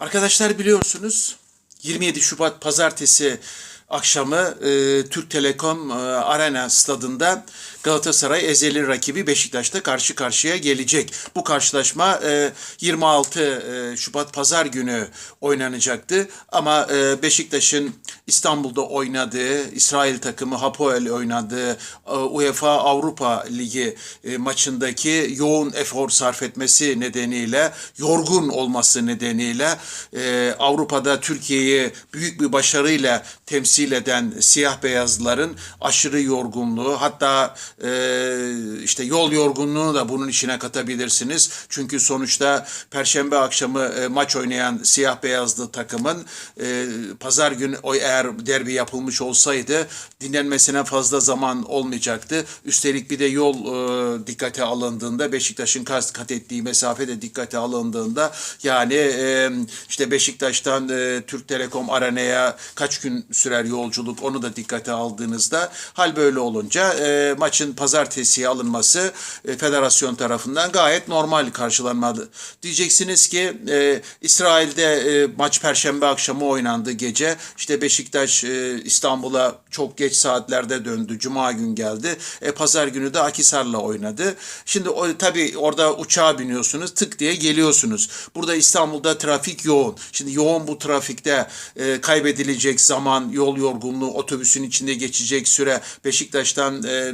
Arkadaşlar biliyorsunuz 27 Şubat pazartesi akşamı e, Türk Telekom e, Arena stadında Galatasaray ezeli rakibi Beşiktaş'ta karşı karşıya gelecek. Bu karşılaşma e, 26 e, Şubat pazar günü oynanacaktı ama e, Beşiktaş'ın İstanbul'da oynadığı, İsrail takımı Hapoel oynadığı e, UEFA Avrupa Ligi e, maçındaki yoğun efor sarf etmesi nedeniyle, yorgun olması nedeniyle e, Avrupa'da Türkiye'yi büyük bir başarıyla temsil eden siyah beyazların aşırı yorgunluğu hatta e, işte yol yorgunluğunu da bunun içine katabilirsiniz. Çünkü sonuçta perşembe akşamı e, maç oynayan siyah beyazlı takımın e, pazar günü eğer derbi yapılmış olsaydı dinlenmesine fazla zaman olmayacaktı. Üstelik bir de yol e, dikkate alındığında Beşiktaş'ın kat ettiği mesafe de dikkate alındığında yani e, işte Beşiktaş'tan e, Türk Telekom Arena'ya kaç gün sürer yolculuk onu da dikkate aldığınızda hal böyle olunca e, maçın pazartesiye alınması e, federasyon tarafından gayet normal karşılanmalı. Diyeceksiniz ki e, İsrail'de e, maç perşembe akşamı oynandı gece. İşte Beşiktaş e, İstanbul'a çok geç saatlerde döndü. Cuma gün geldi. E, pazar günü de Akisar'la oynadı. Şimdi o, tabii orada uçağa biniyorsunuz. Tık diye geliyorsunuz. Burada İstanbul'da trafik yoğun. Şimdi yoğun bu trafikte e, kaybedilecek zaman, yol yorgunluğu, otobüsün içinde geçecek süre. Beşiktaş'tan e,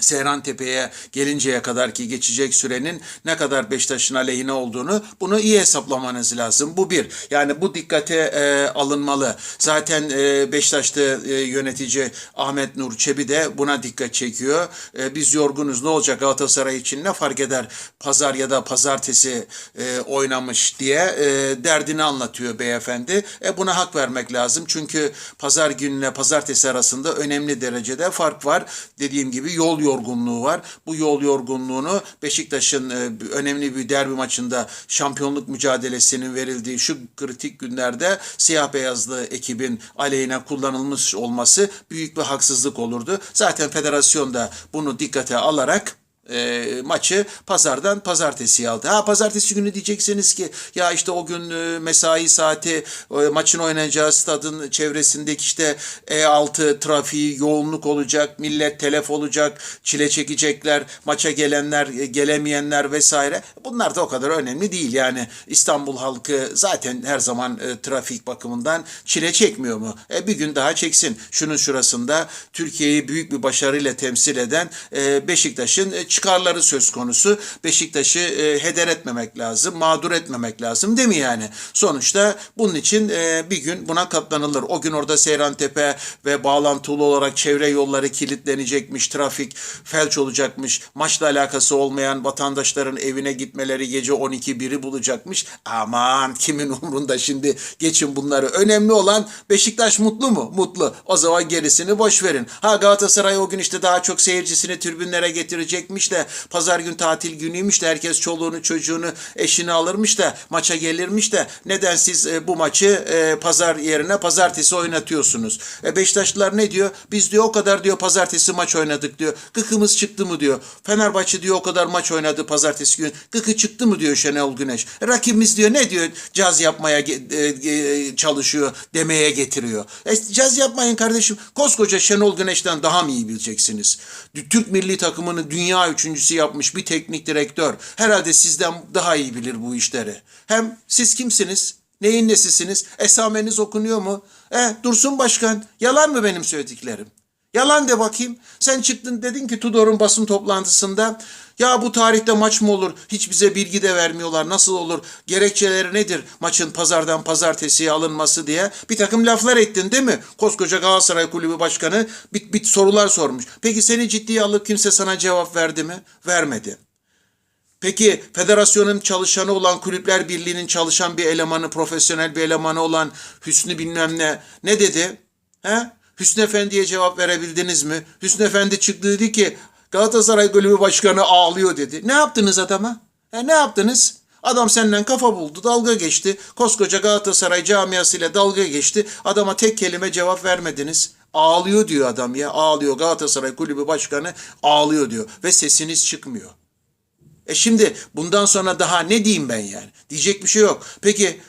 Seyran Tepe'ye gelinceye kadar ki geçecek sürenin ne kadar Beşiktaş'ın aleyhine olduğunu bunu iyi hesaplamanız lazım. Bu bir. Yani bu dikkate e, alınmalı. Zaten e, Beşiktaş'ta e, yönetici Ahmet Nur Çebi de buna dikkat çekiyor. E, biz yorgunuz ne olacak Galatasaray için ne fark eder pazar ya da pazartesi e, oynamış diye e, derdini anlatıyor beyefendi. E, buna hak vermek lazım. Çünkü pazar gününe pazartesi arasında önemli derecede fark var. Dediğim gibi yol yorgunluğu var. Bu yol yorgunluğunu Beşiktaş'ın e, önemli bir derbi maçında şampiyonluk mücadelesinin verildiği şu kritik günlerde siyah beyazlı ekibin aleyhine kullanılmış olması büyük bir haksızlık olurdu. Zaten federasyon da bunu dikkate alarak e, maçı pazardan pazartesiye aldı. Ha pazartesi günü diyeceksiniz ki ya işte o gün e, mesai saati e, maçın oynanacağı stadın çevresindeki işte E6 trafiği yoğunluk olacak, millet telef olacak, çile çekecekler, maça gelenler, e, gelemeyenler vesaire. Bunlar da o kadar önemli değil. Yani İstanbul halkı zaten her zaman e, trafik bakımından çile çekmiyor mu? E, bir gün daha çeksin. Şunun şurasında Türkiye'yi büyük bir başarıyla temsil eden e, Beşiktaş'ın e, çıkarları söz konusu. Beşiktaş'ı e, heder etmemek lazım, mağdur etmemek lazım değil mi yani? Sonuçta bunun için e, bir gün buna katlanılır. O gün orada Seyrantepe ve bağlantılı olarak çevre yolları kilitlenecekmiş, trafik felç olacakmış, maçla alakası olmayan vatandaşların evine gitmeleri gece 12-1'i bulacakmış. Aman kimin umrunda şimdi geçin bunları. Önemli olan Beşiktaş mutlu mu? Mutlu. O zaman gerisini boş verin. Ha Galatasaray o gün işte daha çok seyircisini tribünlere getirecekmiş de pazar gün tatil günüymüş de herkes çoluğunu çocuğunu eşini alırmış da maça gelirmiş de neden siz e, bu maçı e, pazar yerine pazartesi oynatıyorsunuz? E, Beşiktaşlılar ne diyor? Biz diyor o kadar diyor pazartesi maç oynadık diyor. Gıkımız çıktı mı diyor. Fenerbahçe diyor o kadar maç oynadı pazartesi gün. Gıkı çıktı mı diyor Şenol Güneş. Rakibimiz diyor ne diyor caz yapmaya e, e, çalışıyor demeye getiriyor. E, caz yapmayın kardeşim. Koskoca Şenol Güneş'ten daha mı iyi bileceksiniz? Türk milli takımını dünya üçüncüsü yapmış bir teknik direktör. Herhalde sizden daha iyi bilir bu işleri. Hem siz kimsiniz? Neyin nesisiniz? Esameniz okunuyor mu? E, Dursun Başkan, yalan mı benim söylediklerim? Yalan de bakayım. Sen çıktın dedin ki Tudor'un basın toplantısında ya bu tarihte maç mı olur? Hiç bize bilgi de vermiyorlar. Nasıl olur? Gerekçeleri nedir? Maçın pazardan pazartesiye alınması diye bir takım laflar ettin değil mi? Koskoca Galatasaray Kulübü Başkanı bir, bir sorular sormuş. Peki seni ciddiye alıp kimse sana cevap verdi mi? Vermedi. Peki federasyonun çalışanı olan Kulüpler Birliği'nin çalışan bir elemanı, profesyonel bir elemanı olan Hüsnü bilmem ne ne dedi? He? Hüsnü Efendi'ye cevap verebildiniz mi? Hüsnü Efendi çıktı dedi ki Galatasaray Kulübü Başkanı ağlıyor dedi. Ne yaptınız adama? E, ne yaptınız? Adam senden kafa buldu, dalga geçti. Koskoca Galatasaray camiasıyla dalga geçti. Adama tek kelime cevap vermediniz. Ağlıyor diyor adam ya. Ağlıyor Galatasaray Kulübü Başkanı ağlıyor diyor. Ve sesiniz çıkmıyor. E şimdi bundan sonra daha ne diyeyim ben yani? Diyecek bir şey yok. Peki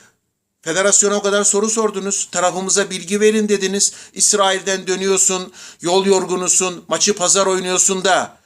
Federasyona o kadar soru sordunuz. Tarafımıza bilgi verin dediniz. İsrail'den dönüyorsun, yol yorgunusun, maçı pazar oynuyorsun da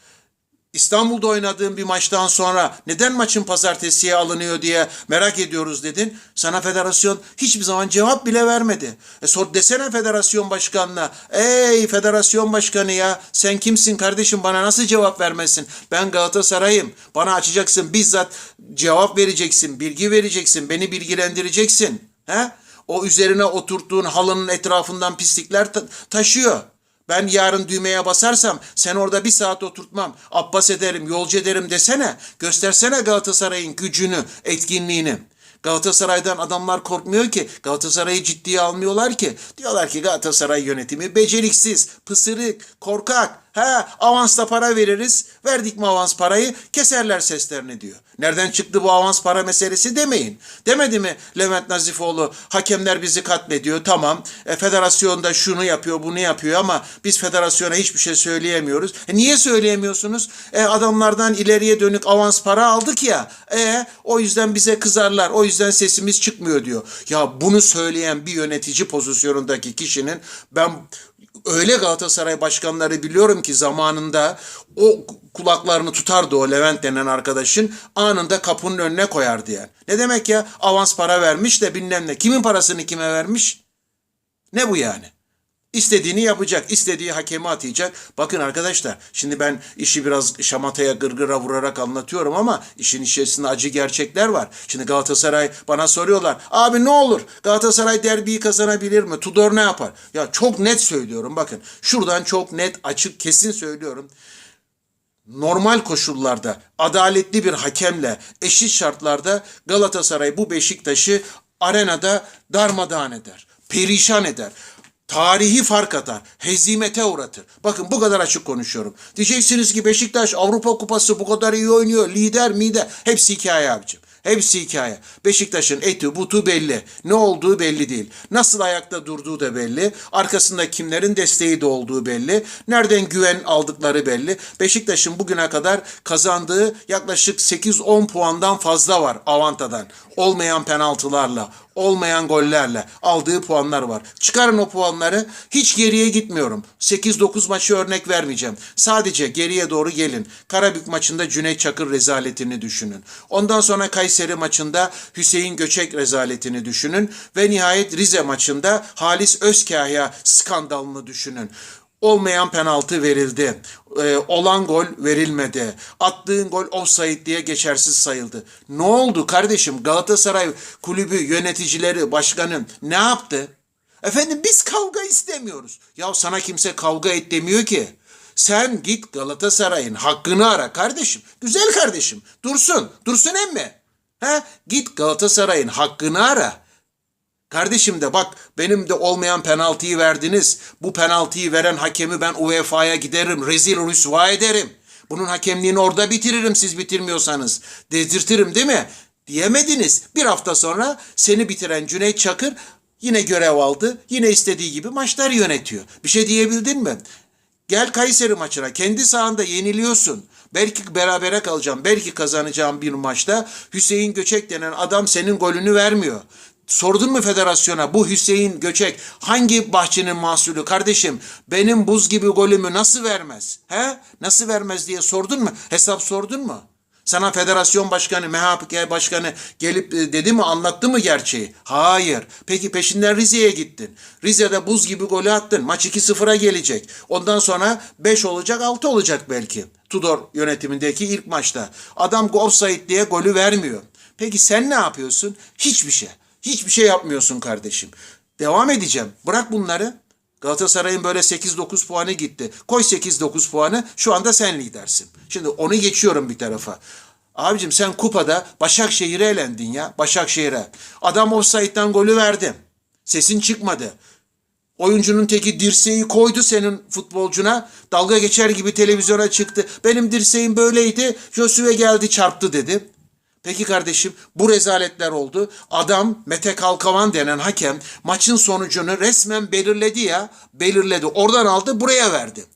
İstanbul'da oynadığın bir maçtan sonra neden maçın pazartesiye alınıyor diye merak ediyoruz dedin. Sana federasyon hiçbir zaman cevap bile vermedi. E sor desene federasyon başkanına. Ey federasyon başkanı ya sen kimsin kardeşim bana nasıl cevap vermesin? Ben Galatasaray'ım. Bana açacaksın bizzat cevap vereceksin, bilgi vereceksin, beni bilgilendireceksin. He? O üzerine oturttuğun halının etrafından pislikler ta- taşıyor. Ben yarın düğmeye basarsam sen orada bir saat oturtmam. Abbas ederim, yolcu ederim desene. Göstersene Galatasaray'ın gücünü, etkinliğini. Galatasaray'dan adamlar korkmuyor ki. Galatasaray'ı ciddiye almıyorlar ki. Diyorlar ki Galatasaray yönetimi beceriksiz, pısırık, korkak. Ha avansla para veririz. Verdik mi avans parayı keserler seslerini diyor. Nereden çıktı bu avans para meselesi demeyin. Demedi mi Levent Nazifoğlu hakemler bizi katlediyor tamam. E, federasyonda şunu yapıyor bunu yapıyor ama biz federasyona hiçbir şey söyleyemiyoruz. E, niye söyleyemiyorsunuz? E, adamlardan ileriye dönük avans para aldık ya. E, o yüzden bize kızarlar. O yüzden sesimiz çıkmıyor diyor. Ya bunu söyleyen bir yönetici pozisyonundaki kişinin ben öyle Galatasaray başkanları biliyorum ki zamanında o kulaklarını tutardı o Levent denen arkadaşın anında kapının önüne koyardı yani. Ne demek ya avans para vermiş de bilmem ne. Kimin parasını kime vermiş? Ne bu yani? İstediğini yapacak, istediği hakemi atayacak. Bakın arkadaşlar, şimdi ben işi biraz şamataya gırgıra vurarak anlatıyorum ama işin içerisinde acı gerçekler var. Şimdi Galatasaray bana soruyorlar, abi ne olur Galatasaray derbiyi kazanabilir mi? Tudor ne yapar? Ya çok net söylüyorum bakın. Şuradan çok net, açık, kesin söylüyorum normal koşullarda adaletli bir hakemle eşit şartlarda Galatasaray bu Beşiktaş'ı arenada darmadağın eder. Perişan eder. Tarihi fark atar. Hezimete uğratır. Bakın bu kadar açık konuşuyorum. Diyeceksiniz ki Beşiktaş Avrupa Kupası bu kadar iyi oynuyor. Lider mider. Hepsi hikaye abicim. Hepsi hikaye. Beşiktaş'ın eti butu belli. Ne olduğu belli değil. Nasıl ayakta durduğu da belli. Arkasında kimlerin desteği de olduğu belli. Nereden güven aldıkları belli. Beşiktaş'ın bugüne kadar kazandığı yaklaşık 8-10 puandan fazla var avantadan. Olmayan penaltılarla, olmayan gollerle aldığı puanlar var. Çıkarın o puanları. Hiç geriye gitmiyorum. 8-9 maçı örnek vermeyeceğim. Sadece geriye doğru gelin. Karabük maçında Cüneyt Çakır rezaletini düşünün. Ondan sonra Kayseri maçında Hüseyin Göçek rezaletini düşünün. Ve nihayet Rize maçında Halis Özkahya skandalını düşünün. Olmayan penaltı verildi. Ee, olan gol verilmedi. Attığın gol offside diye geçersiz sayıldı. Ne oldu kardeşim? Galatasaray kulübü yöneticileri, başkanı ne yaptı? Efendim biz kavga istemiyoruz. Ya sana kimse kavga et demiyor ki. Sen git Galatasaray'ın hakkını ara kardeşim. Güzel kardeşim. Dursun. Dursun emmi. He? Git Galatasaray'ın hakkını ara. Kardeşim de bak benim de olmayan penaltıyı verdiniz. Bu penaltıyı veren hakemi ben UEFA'ya giderim. Rezil rüsva ederim. Bunun hakemliğini orada bitiririm siz bitirmiyorsanız. Dedirtirim değil mi? Diyemediniz. Bir hafta sonra seni bitiren Cüneyt Çakır yine görev aldı. Yine istediği gibi maçları yönetiyor. Bir şey diyebildin mi? Gel Kayseri maçına. Kendi sahanda yeniliyorsun. Belki berabere kalacağım. Belki kazanacağım bir maçta. Hüseyin Göçek denen adam senin golünü vermiyor. Sordun mu federasyona bu Hüseyin Göçek hangi bahçenin mahsulü kardeşim? Benim buz gibi golümü nasıl vermez? He? Nasıl vermez diye sordun mu? Hesap sordun mu? Sana federasyon başkanı, MHP başkanı gelip e, dedi mi anlattı mı gerçeği? Hayır. Peki peşinden Rize'ye gittin. Rize'de buz gibi golü attın. Maç 2-0'a gelecek. Ondan sonra 5 olacak 6 olacak belki. Tudor yönetimindeki ilk maçta. Adam offside diye golü vermiyor. Peki sen ne yapıyorsun? Hiçbir şey. Hiçbir şey yapmıyorsun kardeşim. Devam edeceğim. Bırak bunları. Galatasaray'ın böyle 8-9 puanı gitti. Koy 8-9 puanı şu anda sen lidersin. Şimdi onu geçiyorum bir tarafa. Abicim sen kupada Başakşehir'e elendin ya. Başakşehir'e. Adam offside'den golü verdi. Sesin çıkmadı. Oyuncunun teki dirseği koydu senin futbolcuna. Dalga geçer gibi televizyona çıktı. Benim dirseğim böyleydi. Josue geldi çarptı dedi. Peki kardeşim bu rezaletler oldu. Adam Mete Kalkavan denen hakem maçın sonucunu resmen belirledi ya. Belirledi. Oradan aldı buraya verdi.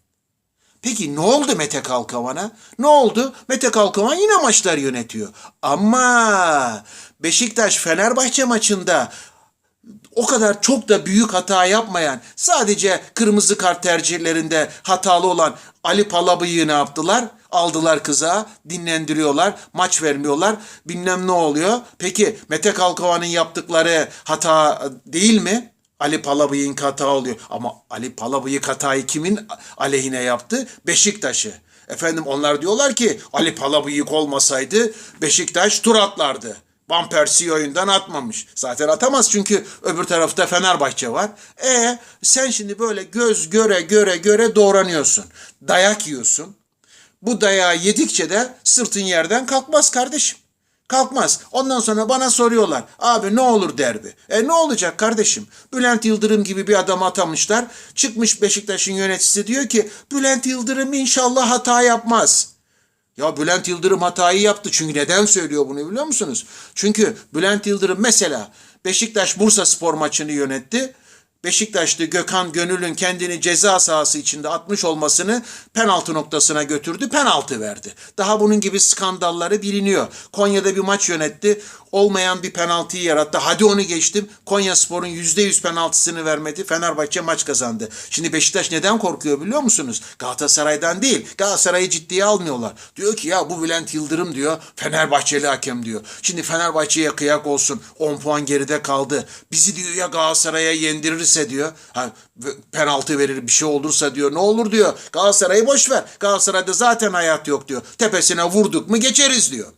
Peki ne oldu Mete Kalkavan'a? Ne oldu? Mete Kalkavan yine maçlar yönetiyor. Ama Beşiktaş Fenerbahçe maçında o kadar çok da büyük hata yapmayan, sadece kırmızı kart tercihlerinde hatalı olan Ali Palabıyık'ı ne yaptılar? Aldılar kıza, dinlendiriyorlar, maç vermiyorlar, bilmem ne oluyor. Peki Mete Kalkovan'ın yaptıkları hata değil mi? Ali Palabıyık'ın hata oluyor. Ama Ali Palabıyık hatayı kimin aleyhine yaptı? Beşiktaş'ı. Efendim onlar diyorlar ki Ali Palabıyık olmasaydı Beşiktaş tur atlardı. Van oyundan atmamış. Zaten atamaz çünkü öbür tarafta Fenerbahçe var. E sen şimdi böyle göz göre göre göre doğranıyorsun. Dayak yiyorsun. Bu dayağı yedikçe de sırtın yerden kalkmaz kardeşim. Kalkmaz. Ondan sonra bana soruyorlar. Abi ne olur derbi. E ne olacak kardeşim? Bülent Yıldırım gibi bir adam atamışlar. Çıkmış Beşiktaş'ın yöneticisi diyor ki Bülent Yıldırım inşallah hata yapmaz. Ya Bülent Yıldırım hatayı yaptı. Çünkü neden söylüyor bunu biliyor musunuz? Çünkü Bülent Yıldırım mesela Beşiktaş Bursa Spor maçını yönetti. Beşiktaşlı Gökhan Gönül'ün kendini ceza sahası içinde atmış olmasını penaltı noktasına götürdü, penaltı verdi. Daha bunun gibi skandalları biliniyor. Konya'da bir maç yönetti, olmayan bir penaltıyı yarattı. Hadi onu geçtim. Konya Spor'un %100 penaltısını vermedi. Fenerbahçe maç kazandı. Şimdi Beşiktaş neden korkuyor biliyor musunuz? Galatasaray'dan değil. Galatasaray'ı ciddiye almıyorlar. Diyor ki ya bu Bülent Yıldırım diyor. Fenerbahçeli hakem diyor. Şimdi Fenerbahçe'ye kıyak olsun. 10 puan geride kaldı. Bizi diyor ya Galatasaray'a yendirirse diyor. Ha, penaltı verir bir şey olursa diyor. Ne olur diyor. Galatasaray'ı boş ver. Galatasaray'da zaten hayat yok diyor. Tepesine vurduk mu geçeriz diyor.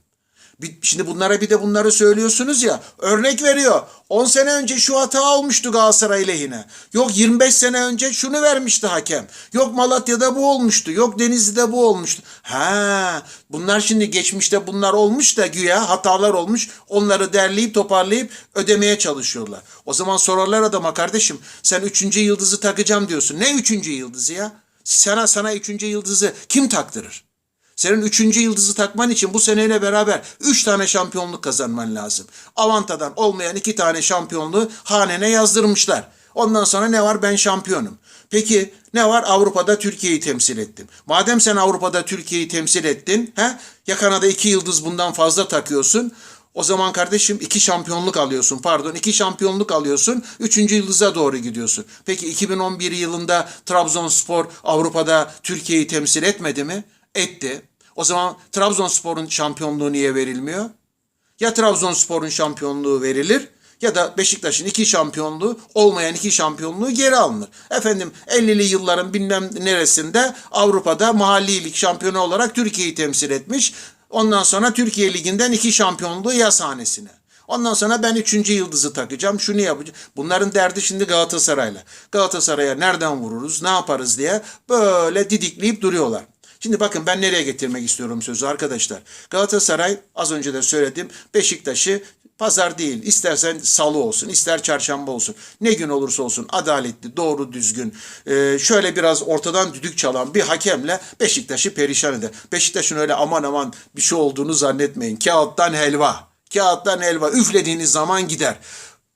Şimdi bunlara bir de bunları söylüyorsunuz ya. Örnek veriyor. 10 sene önce şu hata olmuştu Galatasaray lehine. Yok 25 sene önce şunu vermişti hakem. Yok Malatya'da bu olmuştu. Yok Denizli'de bu olmuştu. Ha, bunlar şimdi geçmişte bunlar olmuş da güya hatalar olmuş. Onları derleyip toparlayıp ödemeye çalışıyorlar. O zaman sorarlar adama kardeşim sen 3. yıldızı takacağım diyorsun. Ne 3. yıldızı ya? Sana sana 3. yıldızı kim taktırır? Senin üçüncü yıldızı takman için bu seneyle beraber üç tane şampiyonluk kazanman lazım. Avantadan olmayan iki tane şampiyonluğu hanene yazdırmışlar. Ondan sonra ne var? Ben şampiyonum. Peki ne var? Avrupa'da Türkiye'yi temsil ettim. Madem sen Avrupa'da Türkiye'yi temsil ettin, he? yakana da iki yıldız bundan fazla takıyorsun. O zaman kardeşim iki şampiyonluk alıyorsun. Pardon iki şampiyonluk alıyorsun. Üçüncü yıldıza doğru gidiyorsun. Peki 2011 yılında Trabzonspor Avrupa'da Türkiye'yi temsil etmedi mi? Etti. O zaman Trabzonspor'un şampiyonluğu niye verilmiyor? Ya Trabzonspor'un şampiyonluğu verilir ya da Beşiktaş'ın iki şampiyonluğu olmayan iki şampiyonluğu geri alınır. Efendim 50'li yılların bilmem neresinde Avrupa'da mahalli lig şampiyonu olarak Türkiye'yi temsil etmiş. Ondan sonra Türkiye Ligi'nden iki şampiyonluğu yaz hanesine. Ondan sonra ben üçüncü yıldızı takacağım, şunu yapacağım. Bunların derdi şimdi Galatasaray'la. Galatasaray'a nereden vururuz, ne yaparız diye böyle didikleyip duruyorlar. Şimdi bakın ben nereye getirmek istiyorum sözü arkadaşlar. Galatasaray az önce de söyledim Beşiktaş'ı pazar değil istersen salı olsun ister çarşamba olsun ne gün olursa olsun adaletli doğru düzgün e, şöyle biraz ortadan düdük çalan bir hakemle Beşiktaş'ı perişan eder. Beşiktaş'ın öyle aman aman bir şey olduğunu zannetmeyin. Kağıttan helva. Kağıttan helva üflediğiniz zaman gider.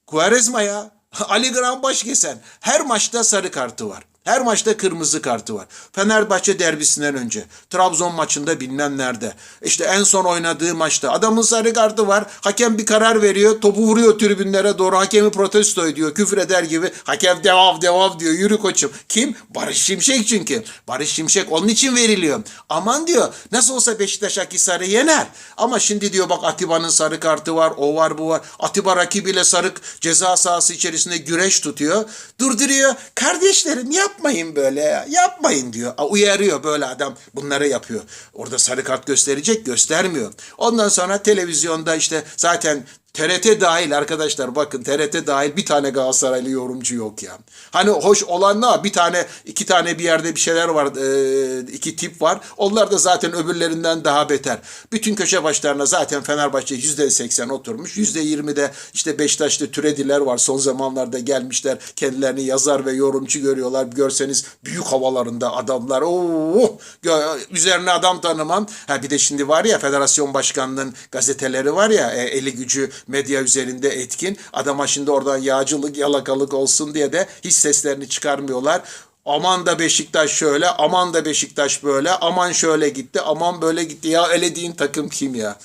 Quaresma ya Ali Gran Başkesen her maçta sarı kartı var. Her maçta kırmızı kartı var. Fenerbahçe derbisinden önce, Trabzon maçında bilmem nerede. İşte en son oynadığı maçta adamın sarı kartı var. Hakem bir karar veriyor, topu vuruyor tribünlere doğru. Hakemi protesto ediyor, küfür eder gibi. Hakem devam devam diyor. Yürü koçum. Kim? Barış Şimşek çünkü. Barış Şimşek onun için veriliyor. Aman diyor nasıl olsa Beşiktaş Akhisar'ı yener. Ama şimdi diyor bak Atiba'nın sarı kartı var, o var bu var. Atiba rakibiyle sarık ceza sahası içerisinde güreş tutuyor. Durduruyor. Kardeşlerim yapmayın böyle ya. Yapmayın diyor. Uyarıyor böyle adam bunları yapıyor. Orada sarı kart gösterecek göstermiyor. Ondan sonra televizyonda işte zaten TRT dahil arkadaşlar bakın TRT dahil bir tane Galatasaraylı yorumcu yok ya. Hani hoş olan ne? Bir tane iki tane bir yerde bir şeyler var. e, iki tip var. Onlar da zaten öbürlerinden daha beter. Bütün köşe başlarına zaten Fenerbahçe yüzde seksen oturmuş. Yüzde yirmi de işte Beşiktaş'ta türediler var. Son zamanlarda gelmişler. Kendilerini yazar ve yorumcu görüyorlar. Görseniz büyük havalarında adamlar. Oo, üzerine adam tanımam. Ha bir de şimdi var ya Federasyon Başkanlığı'nın gazeteleri var ya e, eli gücü medya üzerinde etkin. Adama şimdi oradan yağcılık, yalakalık olsun diye de hiç seslerini çıkarmıyorlar. Aman da Beşiktaş şöyle, aman da Beşiktaş böyle, aman şöyle gitti, aman böyle gitti. Ya elediğin takım kim ya?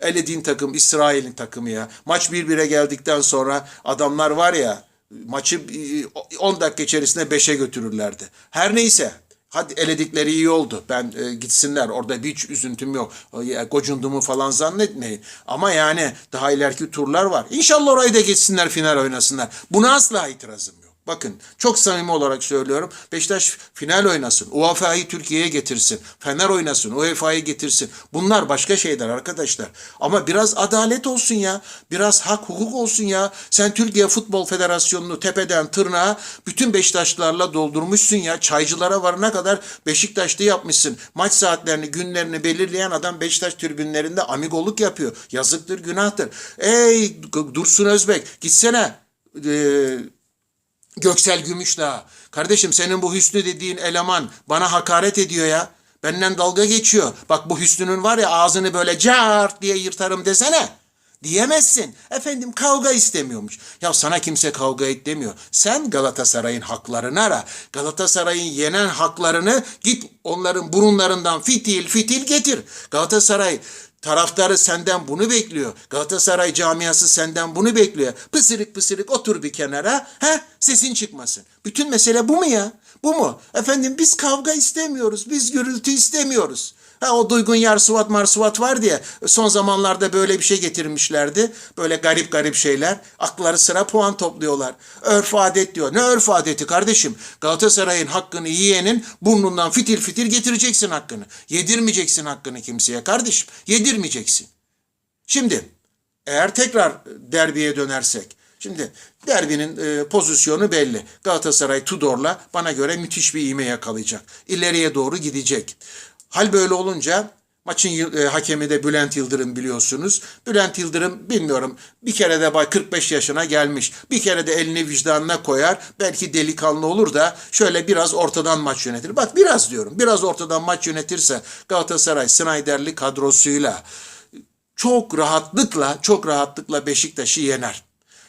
Elediğin takım İsrail'in takımı ya. Maç bir bire geldikten sonra adamlar var ya Maçı e, 10 dakika içerisinde 5'e götürürlerdi. Her neyse Hadi eledikleri iyi oldu. Ben e, gitsinler. Orada hiç üzüntüm yok. E, gocunduğumu falan zannetmeyin. Ama yani daha ileriki turlar var. İnşallah orayı da geçsinler final oynasınlar. Buna asla itirazım yok. Bakın çok samimi olarak söylüyorum. Beşiktaş final oynasın. UEFA'yı Türkiye'ye getirsin. Fener oynasın. UEFA'yı getirsin. Bunlar başka şeyler arkadaşlar. Ama biraz adalet olsun ya. Biraz hak hukuk olsun ya. Sen Türkiye Futbol Federasyonu'nu tepeden tırnağa bütün Beşiktaşlılarla doldurmuşsun ya. Çaycılara varana kadar Beşiktaş'ta yapmışsın. Maç saatlerini, günlerini belirleyen adam Beşiktaş tribünlerinde amigoluk yapıyor. Yazıktır, günahtır. Ey Dursun Özbek gitsene. Ee, Göksel Gümüşdağ. Kardeşim senin bu Hüsnü dediğin eleman bana hakaret ediyor ya. Benden dalga geçiyor. Bak bu Hüsnü'nün var ya ağzını böyle cart diye yırtarım desene. Diyemezsin. Efendim kavga istemiyormuş. Ya sana kimse kavga et demiyor. Sen Galatasaray'ın haklarını ara. Galatasaray'ın yenen haklarını git onların burunlarından fitil fitil getir. Galatasaray Taraftarı senden bunu bekliyor. Galatasaray camiası senden bunu bekliyor. Pısırık pısırık otur bir kenara. He? Sesin çıkmasın. Bütün mesele bu mu ya? Bu mu? Efendim biz kavga istemiyoruz. Biz gürültü istemiyoruz. Ha o Duygun Yarsuvat Marsuvat var diye son zamanlarda böyle bir şey getirmişlerdi. Böyle garip garip şeyler. Akları sıra puan topluyorlar. Örf adet diyor. Ne örf adeti kardeşim? Galatasaray'ın hakkını yiyenin burnundan fitil fitil getireceksin hakkını. Yedirmeyeceksin hakkını kimseye kardeşim. Yedirmeyeceksin. Şimdi eğer tekrar derbiye dönersek. Şimdi derbinin e, pozisyonu belli. Galatasaray Tudor'la bana göre müthiş bir ivme yakalayacak. İleriye doğru gidecek. Hal böyle olunca maçın e, hakemi de Bülent Yıldırım biliyorsunuz. Bülent Yıldırım bilmiyorum bir kere de bay 45 yaşına gelmiş. Bir kere de elini vicdanına koyar. Belki delikanlı olur da şöyle biraz ortadan maç yönetir. Bak biraz diyorum. Biraz ortadan maç yönetirse Galatasaray Snyder'li kadrosuyla çok rahatlıkla çok rahatlıkla Beşiktaş'ı yener.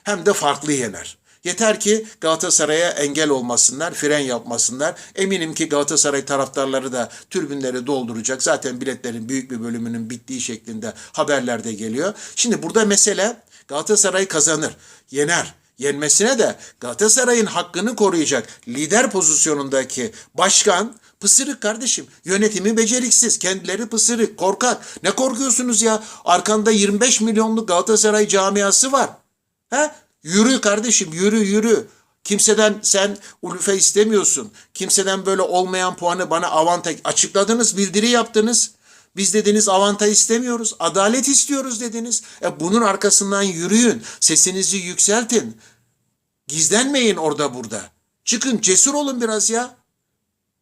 Hem de farklı yener. Yeter ki Galatasaray'a engel olmasınlar, fren yapmasınlar. Eminim ki Galatasaray taraftarları da türbünleri dolduracak. Zaten biletlerin büyük bir bölümünün bittiği şeklinde haberlerde geliyor. Şimdi burada mesele Galatasaray kazanır, yener. Yenmesine de Galatasaray'ın hakkını koruyacak lider pozisyonundaki başkan Pısırık kardeşim. Yönetimi beceriksiz. Kendileri pısırık, korkak. Ne korkuyorsunuz ya? Arkanda 25 milyonluk Galatasaray camiası var. He? Yürü kardeşim yürü yürü. Kimseden sen ulufe istemiyorsun. Kimseden böyle olmayan puanı bana avantaj açıkladınız, bildiri yaptınız. Biz dediniz avantaj istemiyoruz, adalet istiyoruz dediniz. E bunun arkasından yürüyün, sesinizi yükseltin. Gizlenmeyin orada burada. Çıkın, cesur olun biraz ya.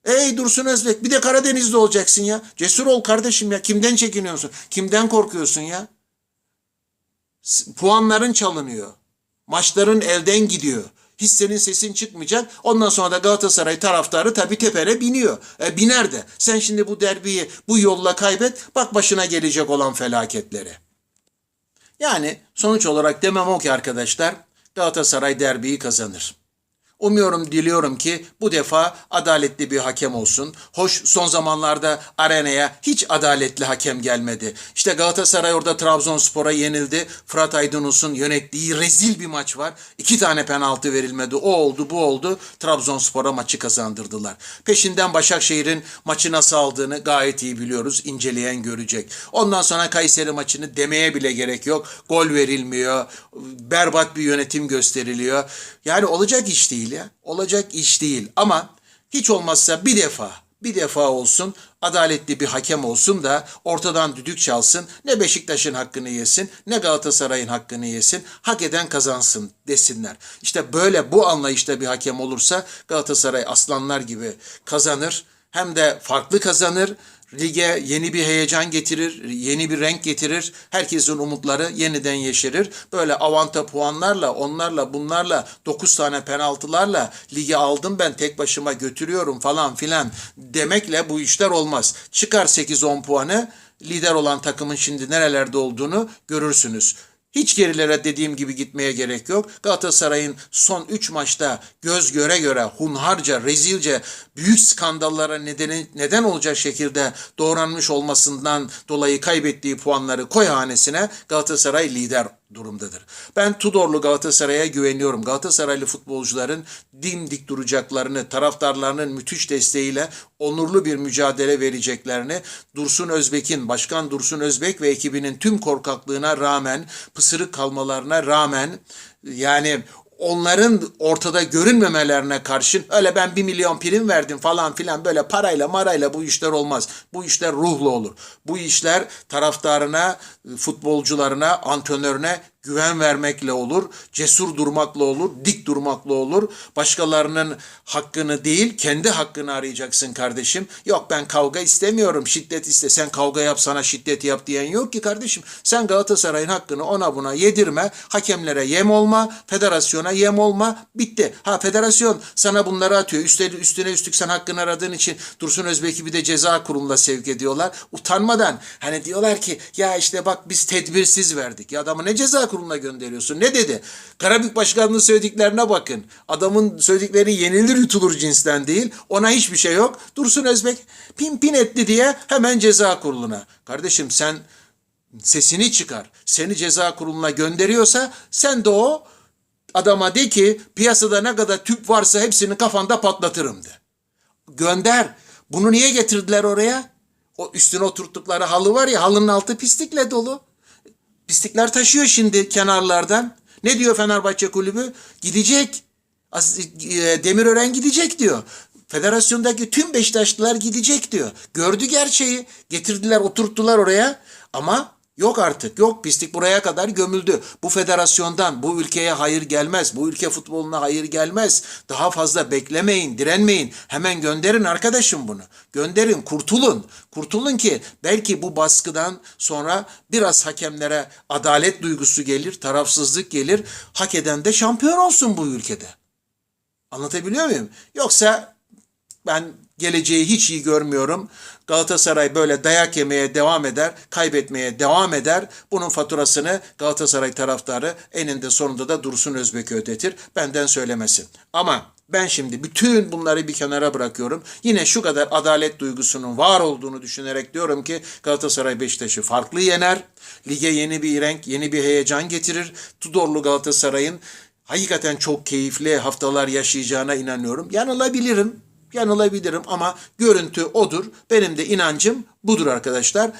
Ey Dursun Özbek, bir de Karadeniz'de olacaksın ya. Cesur ol kardeşim ya. Kimden çekiniyorsun? Kimden korkuyorsun ya? Puanların çalınıyor. Maçların elden gidiyor. Hiç senin sesin çıkmayacak. Ondan sonra da Galatasaray taraftarı tabii tepere biniyor. E, biner de. Sen şimdi bu derbiyi bu yolla kaybet. Bak başına gelecek olan felaketleri. Yani sonuç olarak demem o ki arkadaşlar Galatasaray derbiyi kazanır. Umuyorum, diliyorum ki bu defa adaletli bir hakem olsun. Hoş son zamanlarda arenaya hiç adaletli hakem gelmedi. İşte Galatasaray orada Trabzonspor'a yenildi. Fırat Aydınus'un yönettiği rezil bir maç var. İki tane penaltı verilmedi. O oldu, bu oldu. Trabzonspor'a maçı kazandırdılar. Peşinden Başakşehir'in maçı nasıl aldığını gayet iyi biliyoruz. İnceleyen görecek. Ondan sonra Kayseri maçını demeye bile gerek yok. Gol verilmiyor. Berbat bir yönetim gösteriliyor. Yani olacak iş değil ya. Olacak iş değil ama hiç olmazsa bir defa bir defa olsun adaletli bir hakem olsun da ortadan düdük çalsın. Ne Beşiktaş'ın hakkını yesin ne Galatasaray'ın hakkını yesin. Hak eden kazansın desinler. İşte böyle bu anlayışta bir hakem olursa Galatasaray aslanlar gibi kazanır. Hem de farklı kazanır lige yeni bir heyecan getirir, yeni bir renk getirir. Herkesin umutları yeniden yeşerir. Böyle avanta puanlarla, onlarla, bunlarla, 9 tane penaltılarla ligi aldım ben tek başıma götürüyorum falan filan demekle bu işler olmaz. Çıkar 8-10 puanı lider olan takımın şimdi nerelerde olduğunu görürsünüz. Hiç gerilere dediğim gibi gitmeye gerek yok. Galatasaray'ın son 3 maçta göz göre göre hunharca, rezilce büyük skandallara nedeni, neden olacak şekilde doğranmış olmasından dolayı kaybettiği puanları koy hanesine Galatasaray lider durumdadır. Ben Tudorlu Galatasaray'a güveniyorum. Galatasaraylı futbolcuların dimdik duracaklarını, taraftarlarının müthiş desteğiyle onurlu bir mücadele vereceklerini, Dursun Özbek'in, Başkan Dursun Özbek ve ekibinin tüm korkaklığına rağmen, pısırık kalmalarına rağmen yani onların ortada görünmemelerine karşın öyle ben bir milyon prim verdim falan filan böyle parayla marayla bu işler olmaz. Bu işler ruhlu olur. Bu işler taraftarına, futbolcularına, antrenörüne güven vermekle olur, cesur durmakla olur, dik durmakla olur. Başkalarının hakkını değil, kendi hakkını arayacaksın kardeşim. Yok ben kavga istemiyorum, şiddet iste. Sen kavga yap sana şiddet yap diyen yok ki kardeşim. Sen Galatasaray'ın hakkını ona buna yedirme, hakemlere yem olma, federasyona yem olma, bitti. Ha federasyon sana bunları atıyor. Üstüne, üstüne üstlük sen hakkını aradığın için Dursun Özbek'i bir de ceza kuruluna sevk ediyorlar. Utanmadan hani diyorlar ki ya işte bak biz tedbirsiz verdik. Ya adamı ne ceza kuruluna gönderiyorsun? Ne dedi? Karabük Başkanı'nın söylediklerine bakın. Adamın söyledikleri yenilir yutulur cinsten değil. Ona hiçbir şey yok. Dursun Özbek pin pin etti diye hemen ceza kuruluna. Kardeşim sen sesini çıkar. Seni ceza kuruluna gönderiyorsa sen de o adama de ki piyasada ne kadar tüp varsa hepsini kafanda patlatırım de. Gönder. Bunu niye getirdiler oraya? O üstüne oturttukları halı var ya halının altı pislikle dolu. Pislikler taşıyor şimdi kenarlardan. Ne diyor Fenerbahçe kulübü? Gidecek. E, Demirören gidecek diyor. Federasyondaki tüm Beşiktaşlılar gidecek diyor. Gördü gerçeği. Getirdiler oturttular oraya. Ama yok artık. Yok pislik buraya kadar gömüldü. Bu federasyondan bu ülkeye hayır gelmez. Bu ülke futboluna hayır gelmez. Daha fazla beklemeyin, direnmeyin. Hemen gönderin arkadaşım bunu. Gönderin, kurtulun. Kurtulun ki belki bu baskıdan sonra biraz hakemlere adalet duygusu gelir, tarafsızlık gelir. Hak eden de şampiyon olsun bu ülkede. Anlatabiliyor muyum? Yoksa ben geleceği hiç iyi görmüyorum. Galatasaray böyle dayak yemeye devam eder, kaybetmeye devam eder. Bunun faturasını Galatasaray taraftarı eninde sonunda da Dursun Özbek'e ödetir. Benden söylemesin. Ama ben şimdi bütün bunları bir kenara bırakıyorum. Yine şu kadar adalet duygusunun var olduğunu düşünerek diyorum ki Galatasaray Beşiktaş'ı farklı yener. Lige yeni bir renk, yeni bir heyecan getirir. Tudorlu Galatasaray'ın hakikaten çok keyifli haftalar yaşayacağına inanıyorum. Yanılabilirim, yanılabilirim ama görüntü odur. Benim de inancım budur arkadaşlar.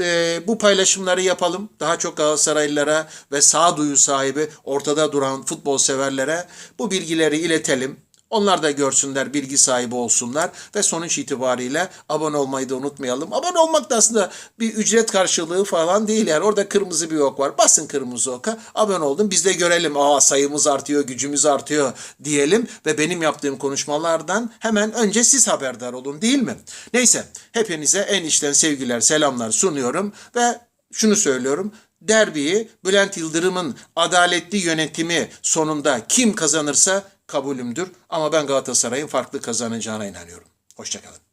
Ee, bu paylaşımları yapalım. Daha çok Galatasaraylılara ve sağduyu sahibi ortada duran futbol severlere bu bilgileri iletelim. Onlar da görsünler, bilgi sahibi olsunlar ve sonuç itibariyle abone olmayı da unutmayalım. Abone olmak da aslında bir ücret karşılığı falan değil yani. Orada kırmızı bir ok var. Basın kırmızı oka. Abone oldum. Biz de görelim. Aa sayımız artıyor, gücümüz artıyor diyelim ve benim yaptığım konuşmalardan hemen önce siz haberdar olun değil mi? Neyse, hepinize en içten sevgiler, selamlar sunuyorum ve şunu söylüyorum. Derbiyi Bülent Yıldırım'ın adaletli yönetimi sonunda kim kazanırsa kabulümdür. Ama ben Galatasaray'ın farklı kazanacağına inanıyorum. Hoşçakalın.